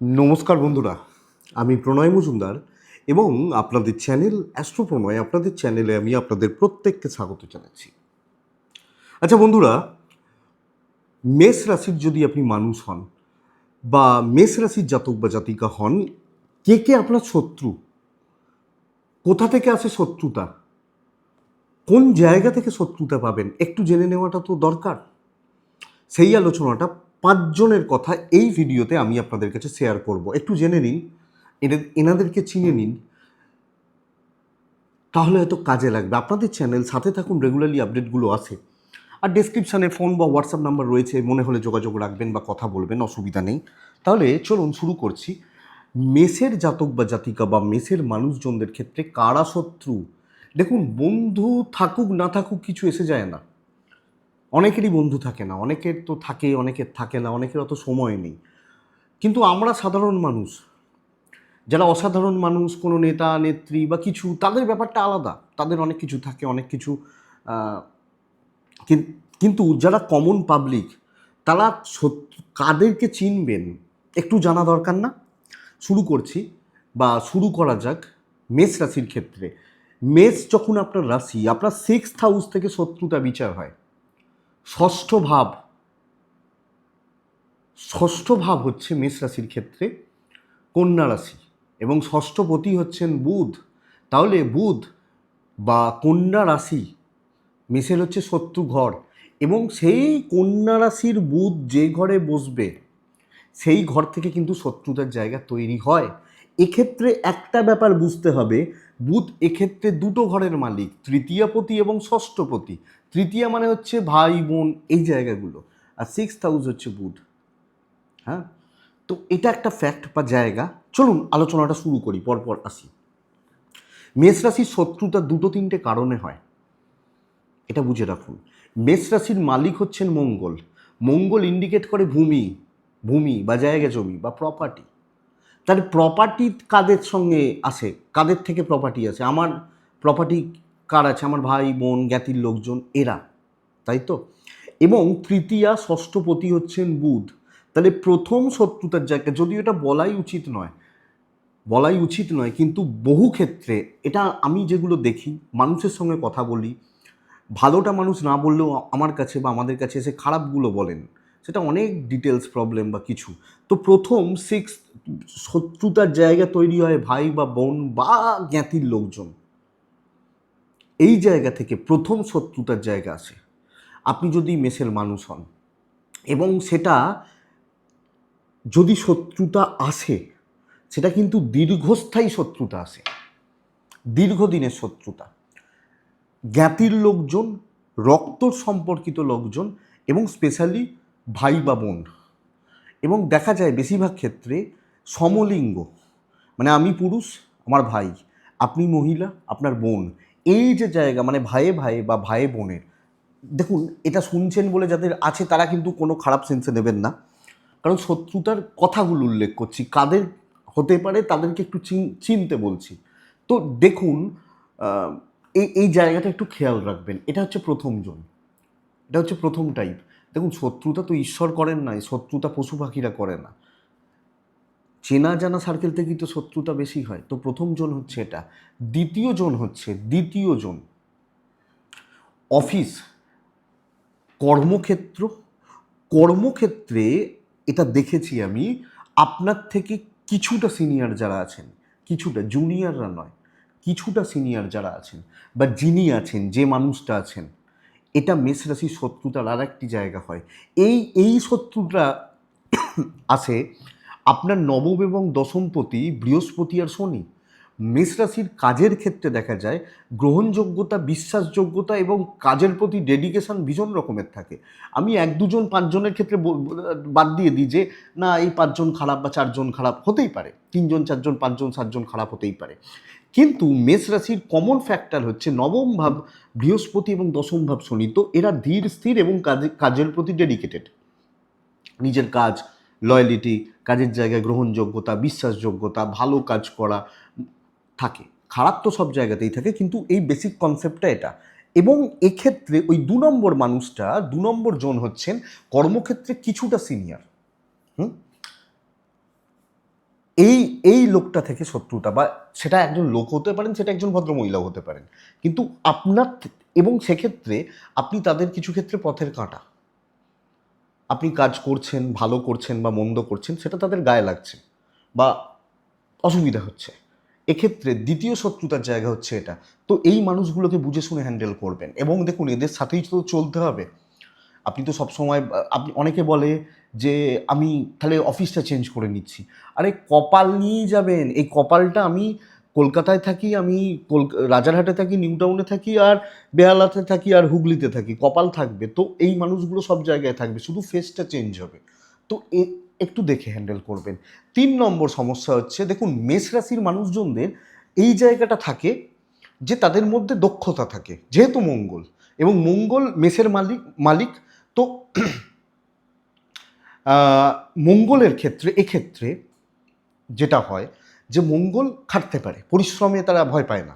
নমস্কার বন্ধুরা, আমি প্রণয় মজুমদার এবং আপনাদের চ্যানেল অ্যাস্ট্রো প্রণয় আপনাদের চ্যানেলে আমি আপনাদের প্রত্যেককে স্বাগত জানাচ্ছি। আচ্ছা বন্ধুরা, মেষ রাশির যদি আপনি মানুষ হন বা মেষ রাশির জাতক বা জাতিকা হন, কে কে আপনার শত্রু? কোথা থেকে আসে শত্রুতা? কোন জায়গা থেকে শত্রুতা পাবেন? একটু জেনে নেওয়াটা তো দরকার। সেই আলোচনাটা পাঁচজনের কথা এই ভিডিওতে আমি আপনাদের কাছে শেয়ার করব। একটু জেনে নিন এনাদেরকে চিনে নিন। তাহলে হয়তো কাজে লাগবে। আপনাদের চ্যানেল সাথে থাকুন রেগুলারলি আপডেটগুলো আছে। আর ডেসক্রিপশানে ফোন বা হোয়াটসঅ্যাপ নাম্বার রয়েছে, মনে হলে যোগাযোগ রাখবেন বা কথা বলবেন, অসুবিধা নেই। তাহলে চলুন শুরু করছি। মেষের জাতক বা জাতিকা বা মেষের মানুষজনদের ক্ষেত্রে কারা শত্রু? দেখুন, বন্ধু থাকুক, না থাকুক, কিছু এসে যায় না। অনেকেরই বন্ধু থাকে না, অনেকের তো থাকে, অনেকের থাকে না, অনেকের অত সময় নেই। কিন্তু আমরা সাধারণ মানুষ, যারা অসাধারণ মানুষ, কোনো নেতা, নেত্রী বা কিছু, তাদের ব্যাপারটা আলাদা। তাদের অনেক কিছু থাকে, অনেক কিছু কিন্তু যারা কমন পাবলিক তারা কাদেরকে চিনবেন একটু জানা দরকার না। শুরু করছি, বা শুরু করা যাক মেষ রাশির ক্ষেত্রে। মেষ যখন আপনার রাশি, আপনার সিক্স হাউস থেকে শত্রুতা বিচার হয়। ষষ্ঠ ভাব। ষষ্ঠ ভাব হচ্ছে মেষ রাশির ক্ষেত্রে কন্যা রাশি এবং ষষ্ঠপতি হচ্ছেন বুধ। তাহলে বুধ বা কন্যা রাশি মেষের হচ্ছে শত্রু ঘর এবং সেই কন্যা রাশির বুধ যে ঘরে বসবে, সেই ঘর থেকে কিন্তু শত্রুতার জায়গা তৈরি হয়। এক্ষেত্রে একটা ব্যাপার বুঝতে হবে, বুধ এক্ষেত্রে দুটো ঘরের মালিক, তৃতীয়পতি এবং ষষ্ঠপতি। তৃতীয় মানে হচ্ছে ভাই বোন, এই জায়গাগুলো। আর সিক্স হাউস হচ্ছে বুধ। হ্যাঁ? তো এটা একটা ফ্যাক্ট বা জায়গা। চলুন আলোচনাটা শুরু করি, পরপর আসি। মেষ রাশির শত্রুতা দুটো তিনটে কারণে হয়। এটা বুঝে রাখুন। মেষ রাশির মালিক হচ্ছেন মঙ্গল। মঙ্গল ইন্ডিকেট করে ভূমি ভূমি বা জায়গা জমি বা প্রপার্টি তাহলে প্রপার্টি কাদের সঙ্গে আসে? কাদের থেকে প্রপার্টি আছে আমার প্রপার্টি কার আছে? আমার ভাই, বোন, জ্ঞাতির লোকজন, এরা, তাই তো? এবং তৃতীয়া ষষ্ঠপতি হচ্ছেন বুধ। তাহলে প্রথম শত্রুতার জায়গা, যদিও এটা বলাই উচিত নয়, বলাই উচিত নয়, কিন্তু বহু ক্ষেত্রে এটা আমি যেগুলো দেখি, মানুষের সঙ্গে কথা বলি, ভালোটা মানুষ না বললেও আমার কাছে বা আমাদের কাছে এসে খারাপগুলো বলেন, সেটা অনেক ডিটেলস প্রবলেম বা কিছু। তো প্রথম সিক্স শত্রুতার জায়গা তৈরি হয় ভাই বা বোন বা জ্ঞাতির লোকজন। এই জায়গা থেকে প্রথম শত্রুতার জায়গা আসে আপনি যদি মেসের মানুষ হন এবং সেটা যদি শত্রুতা আসে, সেটা কিন্তু দীর্ঘস্থায়ী শত্রুতা আসে। দীর্ঘদিনের শত্রুতা। জ্ঞাতির লোকজন রক্ত সম্পর্কিত লোকজন এবং স্পেশালি ভাই বা বোন। এবং দেখা যায় বেশিরভাগ ক্ষেত্রে সমলিঙ্গ। মানে আমি পুরুষ, আমার ভাই। আপনি মহিলা, আপনার বোন। এই যে জায়গা মানে ভাইয়ে ভাইয়ে বা ভাইয়ে বোনের, দেখুন এটা শুনছেন বলে যাদের আছে তারা কিন্তু কোনো খারাপ সেন্সে নেবেন না। কারণ শত্রুতার কথাগুলো উল্লেখ করছি, কাদের হতে পারে তাদেরকে একটু চিন- চিনতে বলছি। তো দেখুন এই এই জায়গাটা একটু খেয়াল রাখবেন, এটা হচ্ছে প্রথম জন, এটা হচ্ছে প্রথম টাইপ দেখুন, শত্রুতা তো ঈশ্বর করেন না শত্রুতা পশু পাখিরা করে না। চেনা জানা সার্কেল থেকেই তো শত্রুতা বেশি হয়। তো প্রথম জন হচ্ছে এটা। দ্বিতীয় জন হচ্ছে, দ্বিতীয় জন অফিস কর্মক্ষেত্র। কর্মক্ষেত্রে এটা দেখেছি আমি, আপনার থেকে কিছুটা সিনিয়র যারা আছেন, কিছুটা জুনিয়ররা নয়, কিছুটা সিনিয়র যারা আছেন, বা যিনি আছেন, যে মানুষটা আছেন, এটা মেষ রাশির শত্রুতার আর একটি জায়গা হয়। এই এই শত্রুটা আসে আপনার নবম এবং দশমপতি বৃহস্পতি আর শনি। মেষ রাশির কাজের ক্ষেত্রে দেখা যায়, গ্রহণযোগ্যতা, বিশ্বাসযোগ্যতা এবং কাজের প্রতি ডেডিকেশন ভীষণ রকমের থাকে। আমি এক দুজন, পাঁচজনের ক্ষেত্রে বাদ দিয়ে দিই যে, না, এই পাঁচজন খারাপ বা চারজন খারাপ হতেই পারে। তিনজন, চারজন, পাঁচজন, সাতজন খারাপ হতেই পারে। কিন্তু মেষ রাশির কমন ফ্যাক্টর হচ্ছে নবম ভাব, বৃহস্পতি এবং দশম ভাব শনি। তো এরা ধীর, স্থির এবং কাজে, কাজের প্রতি ডেডিকেটেড নিজের কাজ লয়ালিটি কাজের জায়গায় গ্রহণযোগ্যতা, বিশ্বাসযোগ্যতা, ভালো কাজ করা থাকে। খারাপ তো সব জায়গাতেই থাকে, কিন্তু এই বেসিক কনসেপ্টটা এটা। এবং এক্ষেত্রে ওই দু নম্বর মানুষটা, দু নম্বর জন হচ্ছেন কর্মক্ষেত্রে কিছুটা সিনিয়র হুম? এই এই লোকটা থেকে শত্রুতা বা সেটা একজন লোক হতে পারেন, সেটা একজন ভদ্র মহিলাও হতে পারেন। কিন্তু আপনার এবং সেক্ষেত্রে আপনি তাদের কিছু ক্ষেত্রে পথের কাঁটা। আপনি কাজ করছেন, ভালো করছেন বা মন্দ করছেন, সেটা তাদের গায়ে লাগছে বা অসুবিধা হচ্ছে। এক্ষেত্রে দ্বিতীয় শত্রুতার জায়গা হচ্ছে এটা। তো এই মানুষগুলোকে বুঝে শুনে হ্যান্ডেল করবেন এবং দেখুন, এদের সাথেই তো চলতে হবে। আপনি তো সবসময়, আপনি, অনেকে বলে যে, আমি তাহলে অফিসটা চেঞ্জ করে নিচ্ছি। আরে, কপাল নিয়েই যাবেন। এই কপালটা আমি কলকাতায় থাকি, আমি রাজারহাটে থাকি নিউ টাউনে থাকি, আর বেহালাতে থাকি, আর হুগলিতে থাকি, কপাল থাকবে। তো এই মানুষগুলো সব জায়গায় থাকবে, শুধু ফেসটা চেঞ্জ হবে। তো একটু দেখে হ্যান্ডেল করবেন। তিন নম্বর সমস্যা হচ্ছে, দেখুন, মেষ রাশির মানুষজনদের এই জায়গাটা থাকে যে তাদের মধ্যে দক্ষতা থাকে, যেহেতু মঙ্গল। এবং মঙ্গল মেষের মালিক মালিক, তো মঙ্গলের ক্ষেত্রে, এক্ষেত্রে যেটা হয় যে মঙ্গল খাটতে পারে, পরিশ্রমে তারা ভয় পায় না।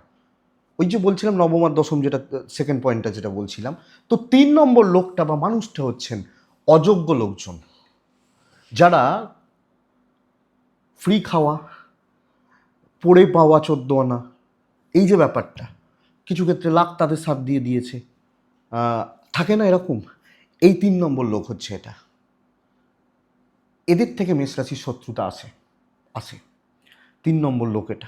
ওই যে বলছিলাম নবম আর দশম যেটা সেকেন্ড পয়েন্টটা যেটা বলছিলাম, তো তিন নম্বর লোকটা বা মানুষটা হচ্ছেন অযোগ্য লোকজন। যারা ফ্রি খাওয়া, পড়ে পাওয়া চোদ্দ আনা, এই যে ব্যাপারটা, কিছু ক্ষেত্রে লাখ তাদের সাথ দিয়ে দিয়েছে। থাকে না এরকম? এই তিন নম্বর লোক হচ্ছে এটা। এদের থেকে মেষ রাশির শত্রুতা আসে আসে। তিন নম্বর লোক এটা।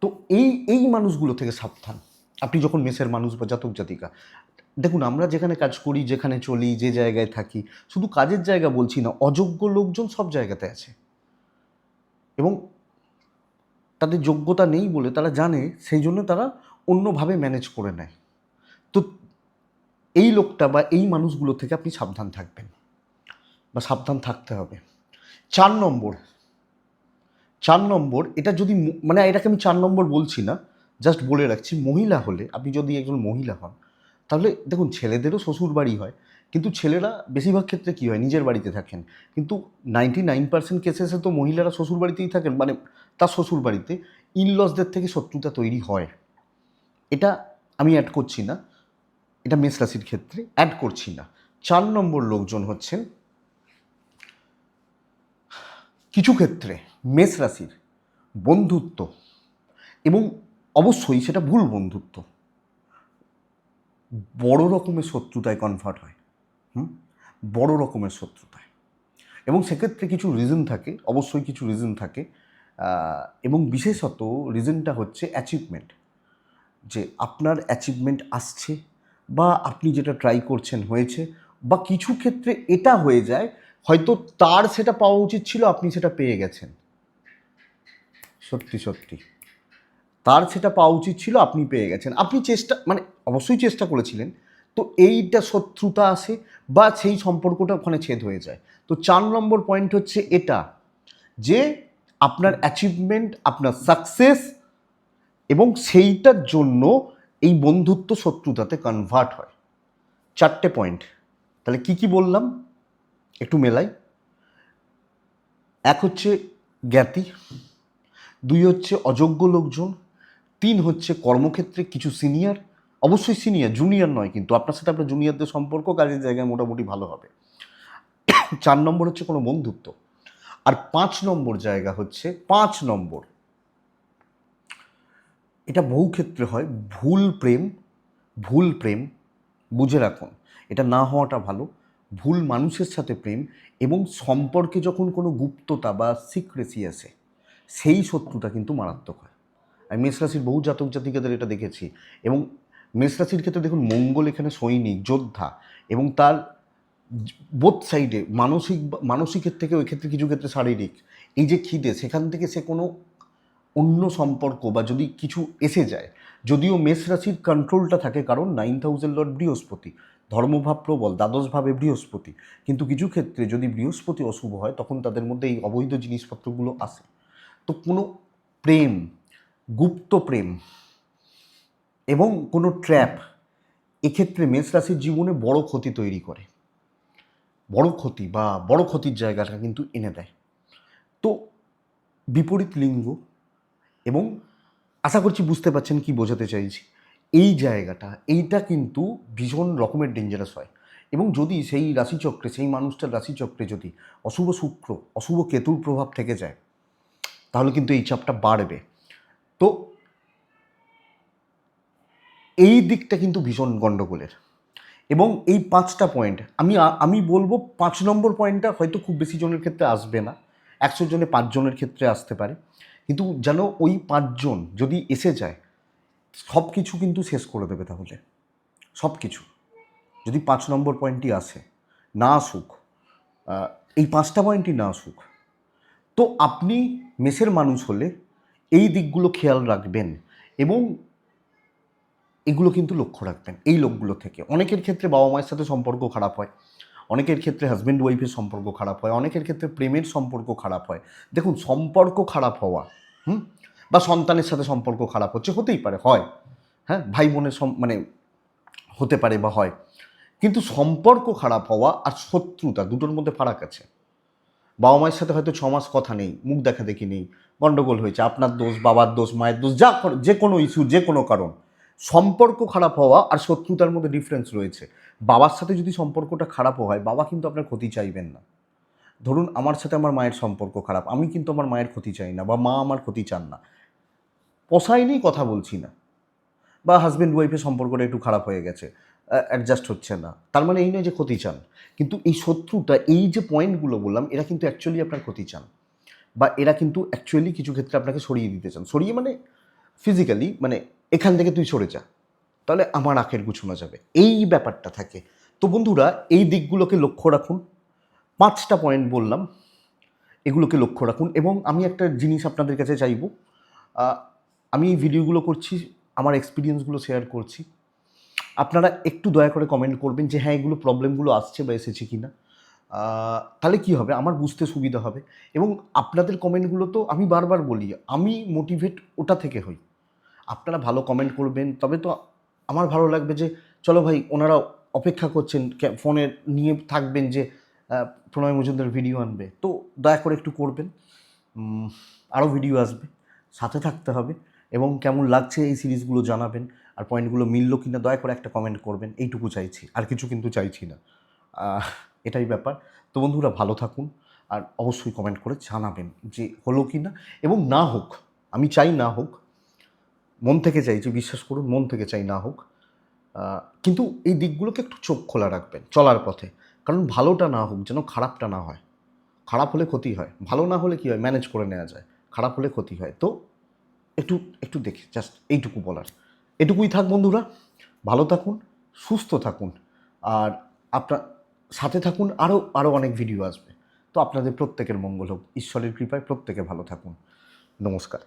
তো এই এই মানুষগুলো থেকে সাবধান। আপনি যখন মেসের মানুষ বা জাতক জাতিকা, দেখুন আমরা যেখানে কাজ করি, যেখানে চলি, যে জায়গায় থাকি, শুধু কাজের জায়গা বলছি না, অযোগ্য লোকজন সব জায়গাতে আছে। এবং তাদের যোগ্যতা নেই বলে তারা জানে, সেই জন্য তারা অন্যভাবে ম্যানেজ করে নেয়। তো এই লোকটা বা এই মানুষগুলো থেকে আপনি সাবধান থাকবেন। বা সাবধান থাকতে হবে। চার নম্বর চার নম্বর, এটা যদি মানে এটাকে আমি চার নম্বর বলছি না জাস্ট বলে রাখছি, মহিলা হলে, আপনি যদি একজন মহিলা হন, তাহলে দেখুন ছেলেদেরও শ্বশুর বাড়ি হয়, কিন্তু ছেলেরা বেশিরভাগ ক্ষেত্রে কী হয়, নিজের বাড়িতে থাকেন। কিন্তু নাইনটি নাইন পার্সেন্ট কেসেসে তো মহিলারা শ্বশুর বাড়িতেই থাকেন মানে তার শ্বশুর বাড়িতে ইনলসদের থেকে শত্রুতা তৈরি হয়। এটা আমি অ্যাড করছি না, এটা মেষ রাশির ক্ষেত্রে অ্যাড করছি না। চার নম্বর লোকজন হচ্ছেন কিছু ক্ষেত্রে মেষ রাশির বন্ধুত্ব এবং অবশ্যই সেটা ভুল বন্ধুত্ব বড় রকমের শত্রুতায় কনভার্ট হয়, হুম? বড় রকমের শত্রুতায়। এবং সেক্ষেত্রে কিছু রিজন থাকে, অবশ্যই কিছু রিজন থাকে এবং বিশেষত রিজনটা হচ্ছে অ্যাচিভমেন্ট যে আপনার অ্যাচিভমেন্ট আসছে বা আপনি যেটা ট্রাই করছেন হয়েছে বা কিছু ক্ষেত্রে এটা হয়ে যায় হয়তো তার সেটা পাওয়া উচিত ছিল, আপনি সেটা পেয়ে গেছেন। সত্যি সত্যি। তার সেটা পাওয়া উচিত ছিল, আপনি পেয়ে গেছেন। আপনি চেষ্টা মানে অবশ্যই চেষ্টা করেছিলেন। তো এইটা শত্রুতা আসে বা সেই সম্পর্কটা ওখানে ছেদ হয়ে যায়। তো চার নম্বর পয়েন্ট হচ্ছে এটা, যে আপনার অ্যাচিভমেন্ট আপনার সাকসেস এবং সেইটার জন্য এই বন্ধুত্ব শত্রুতাতে কনভার্ট হয়। চারটে পয়েন্ট তাহলে কি কি বললাম? একটু মেলাই। এক হচ্ছে জ্ঞাতি, দুই হচ্ছে অযোগ্য লোকজন, তিন হচ্ছে কর্মক্ষেত্রে কিছু সিনিয়র, অবশ্যই সিনিয়র, জুনিয়র নয় কিন্তু আপনার সাথে আপনার জুনিয়রদের সম্পর্ক কাজের জায়গায় মোটামুটি ভালো হবে। চার নম্বর হচ্ছে কোনো বন্ধুত্ব, আর পাঁচ নম্বর জায়গা হচ্ছে, পাঁচ নম্বর। এটা বহু ক্ষেত্রে হয়, ভুল প্রেম ভুল প্রেম, বুঝে রাখুন, এটা না হওয়াটা ভালো। ভুল মানুষের সাথে প্রেম এবং সম্পর্কে যখন কোনো গুপ্ততা বা সিক্রেসি আসে, সেই শত্রুতা কিন্তু মারাত্মক হয়। আমি মেষ রাশির বহু জাতক জাতিকাদের এটা দেখেছি এবং মেষ রাশির ক্ষেত্রে দেখুন মঙ্গল এখানে সৈনিক, যোদ্ধা এবং তার বোথ সাইডে মানসিক মানসিকের থেকে ওই ক্ষেত্রে কিছু ক্ষেত্রে শারীরিক। এই যে খিদে, সেখান থেকে সে কোনো অন্য সম্পর্ক বা যদি কিছু এসে যায়, যদিও মেষ রাশির কন্ট্রোলটা থাকে কারণ নাইন থাউজেন্ড লর্ড বৃহস্পতি। ধর্মভাব প্রবল দ্বাদশভাবে বৃহস্পতি। কিন্তু কিছু ক্ষেত্রে যদি বৃহস্পতি অশুভ হয়, তখন তাদের মধ্যে এই অবৈধ জিনিসপত্রগুলো আসে। তো কোনো প্রেম, গুপ্ত প্রেম এবং কোনো ট্র্যাপ এক্ষেত্রে মেষ রাশির জীবনে বড় ক্ষতি তৈরি করে। বড় ক্ষতি বা বড় ক্ষতির জায়গাটা কিন্তু এনে দেয়। তো বিপরীত লিঙ্গ এবং আশা করছি বুঝতে পারছেন কি বোঝাতে চাইছি। এই জায়গাটা, এইটা কিন্তু ভীষণ রকমের ডেঞ্জারাস হয়। এবং যদি সেই রাশিচক্রে, সেই মানুষটার রাশিচক্রে যদি অশুভ শুক্র, অশুভ কেতুর প্রভাব থেকে যায়, তাহলে কিন্তু এই চাপটা বাড়বে। তো এই দিকটা কিন্তু ভীষণ গণ্ডগোলের এবং এই পাঁচটা পয়েন্ট আমি আমি বলব পাঁচ নম্বর পয়েন্টটা হয়তো খুব বেশি জনের ক্ষেত্রে আসবে না, একশো জনে পাঁচজনের ক্ষেত্রে আসতে পারে। কিন্তু যেন ওই পাঁচজন যদি এসে যায় সব কিছু কিন্তু শেষ করে দেবে তাহলে। সব কিছু যদি পাঁচ নম্বর পয়েন্টটি আসে, না আসুক এই পাঁচটা পয়েন্টই না আসুক, তো আপনি মেসের মানুষ হলে এই দিকগুলো খেয়াল রাখবেন এবং এগুলো কিন্তু লক্ষ্য রাখবেন, এই লোকগুলো থেকে। অনেকের ক্ষেত্রে বাবা মায়ের সাথে সম্পর্ক খারাপ হয়, অনেকের ক্ষেত্রে হাজব্যান্ড ওয়াইফের সম্পর্ক খারাপ হয়, অনেকের ক্ষেত্রে প্রেমের সম্পর্ক খারাপ হয়। দেখুন, সম্পর্ক খারাপ হওয়া, হুম বা সন্তানের সাথে সম্পর্ক খারাপ হচ্ছে, হতেই পারে, হয়। হ্যাঁ ভাই বোনের মানে হতে পারে বা হয়। কিন্তু সম্পর্ক খারাপ হওয়া আর শত্রুতা দুটোর মধ্যে ফারাক আছে। বাবা মায়ের সাথে হয়তো ছ মাস কথা নেই, মুখ দেখা দেখি নেই গণ্ডগোল হয়েছে, আপনার দোষ, বাবার দোষ, মায়ের দোষ, যা যে কোনো ইস্যু যে কোনো কারণ। সম্পর্ক খারাপ হওয়া আর শত্রুতার মধ্যে ডিফারেন্স রয়েছে। বাবার সাথে যদি সম্পর্কটা খারাপও হয়, বাবা কিন্তু আপনার ক্ষতি চাইবেন না। ধরুন আমার সাথে আমার মায়ের সম্পর্ক খারাপ, আমি কিন্তু আমার মায়ের ক্ষতি চাই না বা মা আমার ক্ষতি চান না। পোষায় নেই কথা বলছি না। বা হাজব্যান্ড ওয়াইফের সম্পর্কটা একটু খারাপ হয়ে গেছে অ্যাডজাস্ট হচ্ছে না। তার মানে এই নয় যে ক্ষতি চান। কিন্তু এই শত্রুটা এই যে পয়েন্টগুলো বললাম, এরা কিন্তু অ্যাকচুয়ালি আপনার ক্ষতি চান। বা এরা কিন্তু অ্যাকচুয়ালি কিছু ক্ষেত্রে আপনাকে সরিয়ে দিতে চান। সরিয়ে মানে ফিজিক্যালি মানে এখান থেকে তুই সরে যা। তাহলে আমার আখের গুছানো যাবে। এই ব্যাপারটা থাকে। তো বন্ধুরা, এই দিকগুলোকে লক্ষ্য রাখুন। পাঁচটা পয়েন্ট বললাম। এগুলোকে লক্ষ্য রাখুন এবং আমি একটা জিনিস আপনাদের কাছে চাইব। আমি এই ভিডিওগুলো করছি, আমার এক্সপিরিয়েন্সগুলো শেয়ার করছি। আপনারা একটু দয়া করে কমেন্ট করবেন যে হ্যাঁ এগুলো প্রবলেমগুলো আসছে বা এসেছে কি না তাহলে কি হবে? আমার বুঝতে সুবিধা হবে। এবং আপনাদের কমেন্টগুলো তো আমি বারবার বলি, আমি মোটিভেট ওটা থেকে হই। আপনারা ভালো কমেন্ট করবেন, তবে তো আমার ভালো লাগবে যে, চলো ভাই, ওনারা অপেক্ষা করছেন ফোনে নিয়ে থাকবেন যে প্রণয় মজুমদার ভিডিও আনবে। তো দয়া করে একটু করবেন। আরও ভিডিও আসবে। সাথে থাকতে হবে এবং কেমন লাগছে এই সিরিজগুলো জানাবেন। আর পয়েন্টগুলো মিললো কিনা দয়া করে একটা কমেন্ট করবেন। এইটুকু চাইছি। আর কিছু কিন্তু চাইছি না। এটাই ব্যাপার। তো বন্ধুরা ভালো থাকুন। আর অবশ্যই কমেন্ট করে জানাবেন যে হলো কি না এবং না হোক, আমি চাই না হোক, মন থেকে চাইছি বিশ্বাস করুন, মন থেকে চাই না হোক। কিন্তু এই দিকগুলোকে একটু চোখ খোলা রাখবেন, চলার পথে। কারণ ভালোটা না হোক, যেন খারাপটা না হয়। খারাপ হলে ক্ষতি হয়, ভালো না হলে কী হয়? ম্যানেজ করে নেওয়া যায়। খারাপ হলে ক্ষতি হয়। তো একটু একটু দেখি জাস্ট এইটুকু বলার। এটুকুই থাক বন্ধুরা। ভালো থাকুন, সুস্থ থাকুন। আর আপনার সাথে থাকুন আরও আরও অনেক ভিডিও আসবে। তো আপনাদের প্রত্যেকের মঙ্গল হোক। ঈশ্বরের কৃপায় প্রত্যেকে ভালো থাকুন। নমস্কার।